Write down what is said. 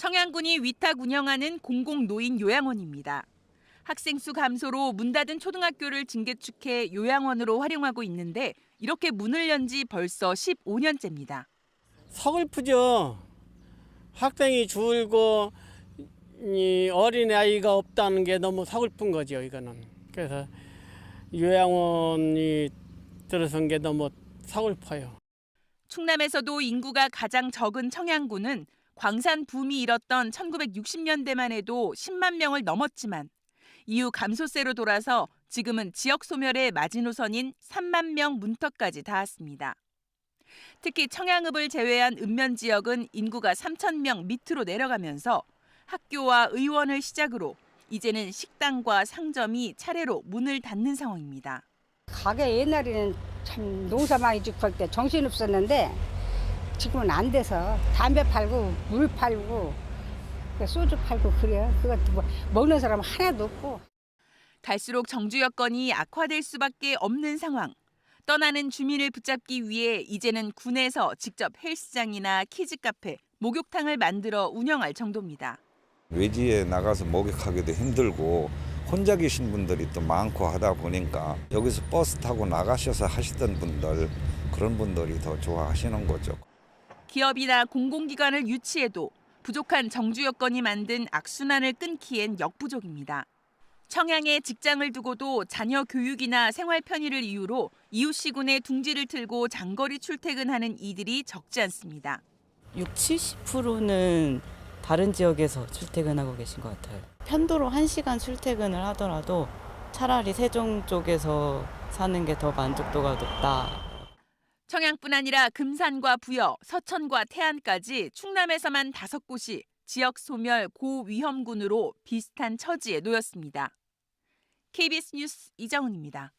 청양군이 위탁 운영하는 공공노인 요양원입니다. 학생 수 감소로 문 닫은 초등학교를 증개축해 요양원으로 활용하고 있는데 이렇게 문을 연 지 벌써 15년째입니다. 서글프죠. 학생이 줄고 이 어린 아이가 없다는 게 너무 서글픈 거죠. 이거는 그래서 요양원이 들어선 게 너무 서글퍼요. 충남에서도 인구가 가장 적은 청양군은 광산 붐이 일었던 1960년대만 해도 10만 명을 넘었지만 이후 감소세로 돌아서 지금은 지역 소멸의 마지노선인 3만 명 문턱까지 닿았습니다. 특히 청양읍을 제외한 읍면 지역은 인구가 3천 명 밑으로 내려가면서 학교와 의원을 시작으로 이제는 식당과 상점이 차례로 문을 닫는 상황입니다. 가게 옛날에는 참 농사 많이 짓고 할 때 정신 없었는데 지금은 안 돼서 담배 팔고 물 팔고 그 소주 팔고 그래요. 그것도 뭐 먹는 사람 하나도 없고. 갈수록 정주 여건이 악화될 수밖에 없는 상황. 떠나는 주민을 붙잡기 위해 이제는 군에서 직접 헬스장이나 키즈 카페, 목욕탕을 만들어 운영할 정도입니다. 외지에 나가서 목욕하기도 힘들고 혼자 계신 분들이 또 많고 하다 보니까 여기서 버스 타고 나가셔서 하시던 분들 그런 분들이 더 좋아하시는 거죠. 기업이나 공공기관을 유치해도 부족한 정주 여건이 만든 악순환을 끊기엔 역부족입니다. 청양에 직장을 두고도 자녀 교육이나 생활 편의를 이유로 이웃시군에 둥지를 틀고 장거리 출퇴근하는 이들이 적지 않습니다. 6, 70%는 다른 지역에서 출퇴근하고 계신 것 같아요. 편도로 1시간 출퇴근을 하더라도 차라리 세종 쪽에서 사는 게 더 만족도가 높다. 청양뿐 아니라 금산과 부여, 서천과 태안까지 충남에서만 다섯 곳이 지역 소멸 고위험군으로 비슷한 처지에 놓였습니다. KBS 뉴스 이정훈입니다.